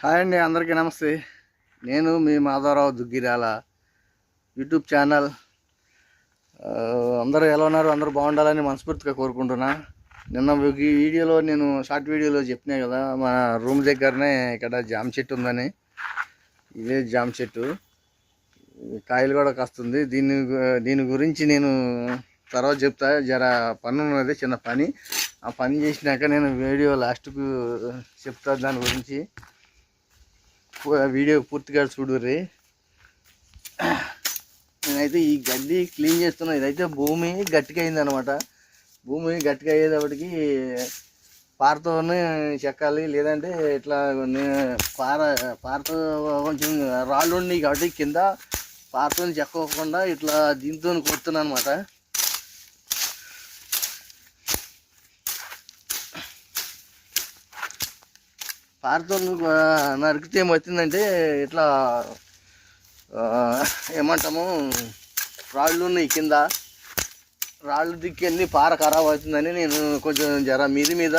Hi అండి అందరికీ నమస్తే. నేను మీ మాధవరావు దుగ్గిరాల యూట్యూబ్ ఛానల్. అందరూ ఎలా ఉన్నారు? అందరూ బాగుండాలని మనస్ఫూర్తిగా కోరుకుంటున్నా. నిన్న ఈ వీడియోలో నేను షార్ట్ వీడియోలో చెప్పినా కదా మా రూమ్ దగ్గరనే ఇక్కడ జామ చెట్టు ఉందని. ఇదే జామ చెట్టు. కాయలు కూడా కాస్తుంది. దీని దీని గురించి నేను తర్వాత చెప్తా. జర పని ఉన్నది చిన్న పని. ఆ పని చేసినాక నేను వీడియో లాస్ట్కు చెప్తా దాని గురించి. వీడియో పూర్తిగా చూడుర్రి. నేనైతే ఈ గడ్డి క్లీన్ చేస్తున్నా. ఇదైతే భూమి గట్టిగా అయిందనమాట భూమి గట్టిగా అయ్యేటప్పటికి పారతోనే చెక్కాలి. లేదంటే ఇట్లా పార పారతో కొంచెం రాళ్ళు ఉన్నాయి కాబట్టి కింద పారతో చెక్కకుండా ఇట్లా దీంతో కొడుతున్నాను అనమాట పారతో నరికితే ఏమవుతుందంటే ఇట్లా ఏమంటాము రాళ్ళు ఉన్నాయి కింద. రాళ్ళు దిక్కెళ్ళి పార ఖరాబ్ అవుతుందని నేను కొంచెం జర మీది మీద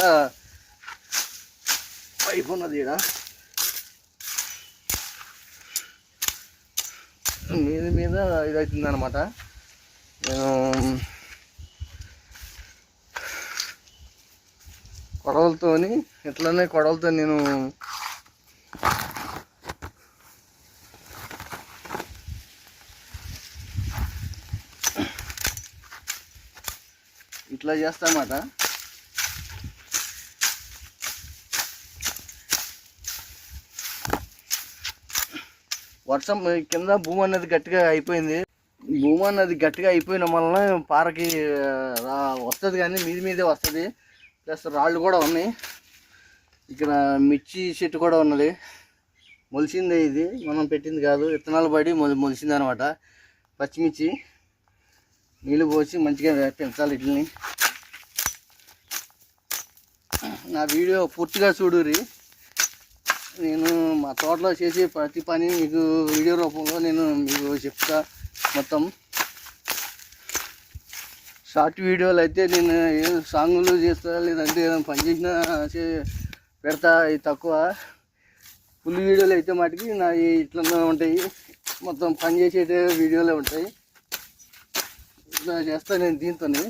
పైపు ఉన్నది ఇక్కడ మీది మీద ఇదవుతుంది అనమాట నేను కొడవలతోని ఇట్లనే కొడవలతో నేను ఇట్లా చేస్తామాట వర్షం కింద భూమి అనేది గట్టిగా అయిపోయింది. భూమి అనేది గట్టిగా అయిపోయిన వలన పారకి రా వస్తుంది కానీ మీది మీదే వస్తుంది. ప్లస్ రాళ్ళు కూడా ఉన్నాయి. ఇక్కడ మిర్చి చెట్టు కూడా ఉన్నది. మొలిసిందే ఇది. మనం పెట్టింది కాదు. విత్తనాలు పడి మొలిసింది అనమాట పచ్చిమిర్చి నీళ్ళు పోసి మంచిగా పెంచాలి వీటిని నా వీడియో పూర్తిగా చూడురి నేను మా తోటలో చేసే ప్రతి పని మీకు వీడియో రూపంలో నేను మీకు చెప్తా మొత్తం. షార్ట్ వీడియోలు అయితే నేను ఏం సాంగులు చేస్తా లేదంటే ఏదైనా పని చేసినా పెడతా ఇది తక్కువ. ఫుల్ వీడియోలు అయితే మటుకి నా ఇట్లా ఉంటాయి. మొత్తం పని చేసే వీడియోలే ఉంటాయి. ఇట్లా చేస్తా నేను దీంతోనే.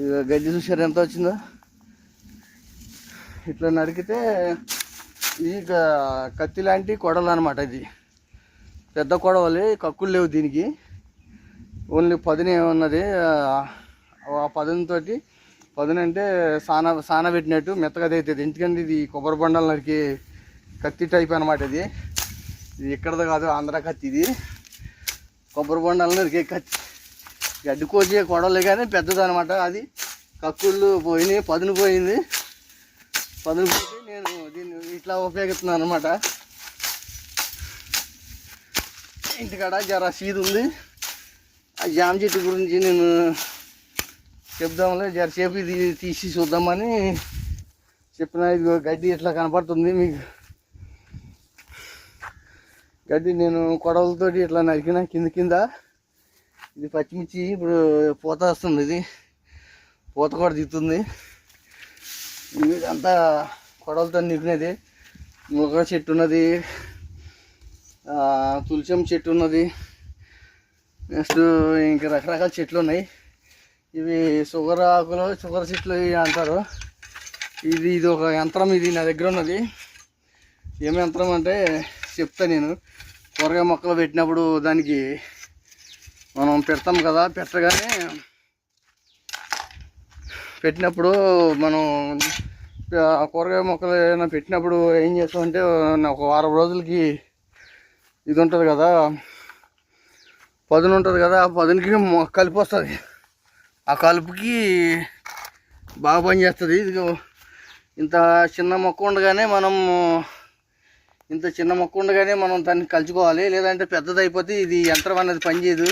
ఇక గడ్డి చూసారు ఎంత వచ్చిందో? ఇట్లా నరికితే ఇది కత్తి లాంటి కొడలు అనమాట ఇది. పెద్ద కొడవలి కక్కులు లేవు దీనికి. ఓన్లీ పదునే ఉన్నది. ఆ పదునుతో పదును అంటే సాన సాన పెట్టినట్టు మెత్తగా అవుతుంది ఎందుకంటే ఇది కొబ్బరి బొండాలు నరికి కత్తి టైప్ అనమాట ఇది. ఇది ఇక్కడది కాదు ఆంధ్ర కత్తి ఇది. కొబ్బరి బండలు నరికే కత్తి. గడ్డి కోసే కొడవలే కానీ పెద్దది అనమాట అది. కక్కుళ్ళు పోయినాయి పదును పోయింది. పదును పోయి నేను దీన్ని ఇట్లా ఉపయోగిస్తున్నాను అనమాట ఇంటికాడ జర సీదు ఉంది. ఆ జామ చెట్టు గురించి నేను చెప్దాంలే జరసేపు ఇది తీసి చూద్దామని చెప్పిన ఇది గడ్డి ఇట్లా కనపడుతుంది మీకు. గడ్డి నేను కొడవలతో ఇట్లా నరికిన కింద కింద. ఇది పచ్చిమిర్చి ఇప్పుడు పూత వస్తుంది ఇది. పూత కూడా దిగుతుంది. ఇదంతా కొడవలతో నింపినది. మునగ చెట్టు ఉన్నది. తులసం చెట్టు ఉన్నది. నెక్స్ట్ ఇంకా రకరకాల చెట్లు ఉన్నాయి. ఇవి షుగర్ ఆకులు షుగర్ చెట్లు అంటారు. ఇది ఇది ఒక యంత్రం ఇది నా దగ్గర ఉన్నది. ఏం యంత్రం అంటే చెప్తా నేను. కూరగాయ మొక్కలు పెట్టినప్పుడు దానికి మనం పెడతాం కదా పెట్టగానే పెట్టినప్పుడు మనం ఆ కూరగాయ మొక్కలు ఏమైనా పెట్టినప్పుడు ఏం చేస్తామంటే ఒక వారం రోజులకి ఇది ఉంటుంది కదా పదును ఉంటుంది కదా ఆ పదునికి కలుపు వస్తుంది. ఆ కలుపుకి బాగా పనిచేస్తుంది ఇది ఇంత చిన్న మొక్క ఉండగానే మనం ఇంత చిన్న మొక్క ఉండగానే మనం దాన్ని కలుచుకోవాలి. లేదంటే పెద్దది అయిపోతే ఇది యంత్రం అనేది పనిచేయదు.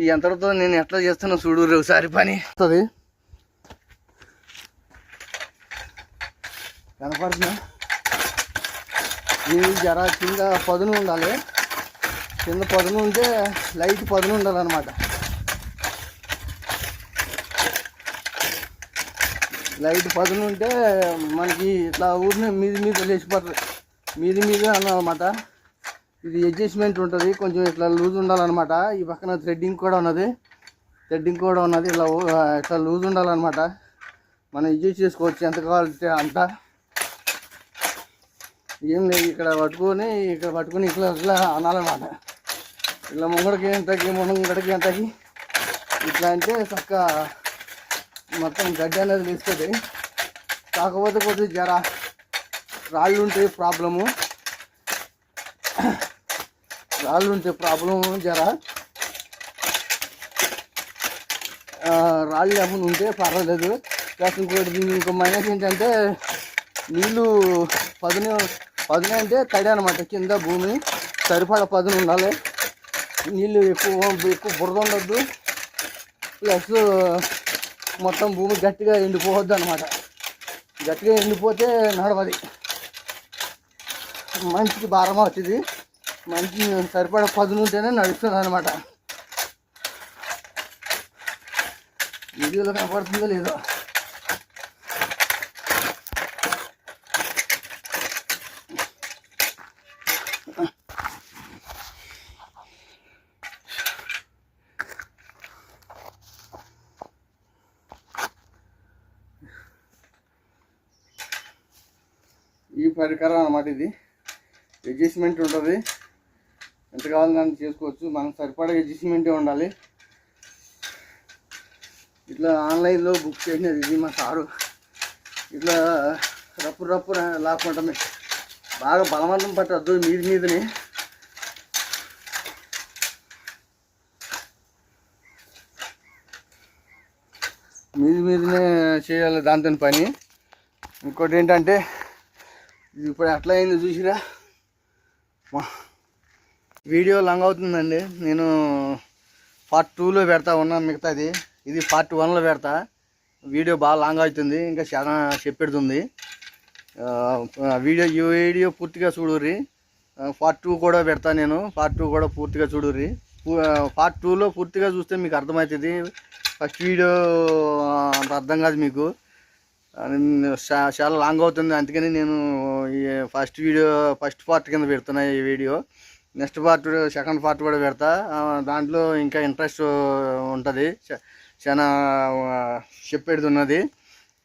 ఈ యంత్రంతో నేను ఎట్లా చేస్తానో చూడు ఒకసారి పని వస్తుంది కనపడుతున్నా. ఇది జర కింద పదును ఉండాలి. కింద పదును ఉంటే లైట్ పదును ఉండాలన్నమాట. లైట్ పదును ఉంటే మనకి ఇట్లా ఊరిని మీది మీద లేచిపోతుంది. మీది మీద అన్నమాట. ఇది అడ్జస్ట్మెంట్ ఉంటుంది. కొంచెం ఇట్లా లూజ్ ఉండాలన్నమాట. ఈ పక్కన థ్రెడ్డింగ్ కూడా ఉన్నది. థ్రెడ్డింగ్ కూడా ఉన్నది. ఇలా ఇట్లా లూజ్ ఉండాలన్నమాట. మనం యూజ్ చేసుకోవచ్చు. ఎంత కావాలంటే అంత. ఏం లేదు ఇక్కడ పట్టుకొని ఇక్కడ పట్టుకొని ఇట్లా ఇట్లా అనాలన్నమాట. ఇట్లా ముంగడికి ఎంతకి ముంగడికి ఎంతకి ఇట్లా అంటే చక్క మొత్తం గడ్డి అనేది తీసుకుంది కాకపోతే కొద్దిగా జర రాళ్ళు ఉంటే ప్రాబ్లము. రాళ్ళు ఉంటే ప్రాబ్లము జర. రాళ్ళు లేకుండా ఉంటే పర్వాలేదు. ప్లస్ ఇంకోటి ఇంకో మైనస్ ఏంటంటే నీళ్ళు పదును పదును అంటే తడి అనమాట కింద భూమి సరిపడా పదును ఉండాలి. నీళ్ళు ఎక్కువ ఎక్కువ బురద ఉండొద్దు. ప్లస్ మొత్తం భూమి గట్టిగా ఎండిపోవద్దు అనమాట గట్టిగా ఎండిపోతే నడవది. మంచికి భారం అవుతుంది మంచి సరిపడా పదును ఉంటేనే నడుస్తుంది అనమాట వీడియోలో కనపడుతుందో లేదో. ఈ పరికరం అన్నమాట ఇది. అడ్జస్ట్మెంట్ ఉంటుంది. ఎంత కావాలని చేసుకోవచ్చు. మనం సరిపడా అడ్జస్ట్మెంటే ఉండాలి. ఇట్లా ఆన్లైన్లో బుక్ చేసినది ఇది మా సారు. ఇట్లా రప్పు రప్పు లాక్కుంటామే. బాగా బలవంతం పట్టద్దు మీది మీదని. మీది మీదనే చేయాలి దాంతో పని. ఇంకోటి ఏంటంటే ఇది ఇప్పుడు ఎట్లా అయింది చూసిరా? వీడియో లాంగ్ అవుతుందండి. నేను పార్ట్ టూలో పెడతా ఉన్నా మిగతాది. ఇది పార్ట్ వన్లో పెడతా. వీడియో బాగా లాంగ్ అవుతుంది. ఇంకా చాలా చెప్పెడుతుంది. వీడియో ఈ వీడియో పూర్తిగా చూడుర్రి. పార్ట్ టూ కూడా పెడతా నేను. పార్ట్ టూ కూడా పూర్తిగా చూడుర్రి. పార్ట్ టూలో పూర్తిగా చూస్తే మీకు అర్థమవుతుంది. ఫస్ట్ వీడియో అంత అర్థం కాదు మీకు. చాలా లాంగ్ అవుతుంది. అందుకని నేను ఈ ఫస్ట్ వీడియో ఫస్ట్ పార్ట్ కింద పెడుతున్నా ఈ video next part second part కూడా పెడతా. దాంట్లో ఇంకా ఇంట్రెస్ట్ ఉంటుంది. చ- చాలా చెప్పేది ఉన్నది.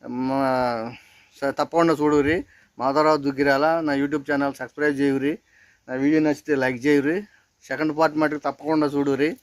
మా- స- తప్పకుండా చూడురి మాధవరావు దుగ్గిరాల నా యూట్యూబ్ ఛానల్ సబ్స్క్రైబ్ చేయురి నా వీడియో నచ్చితే లైక్ చేయురి సెకండ్ పార్ట్ మటుకు తప్పకుండా చూడుర్రి.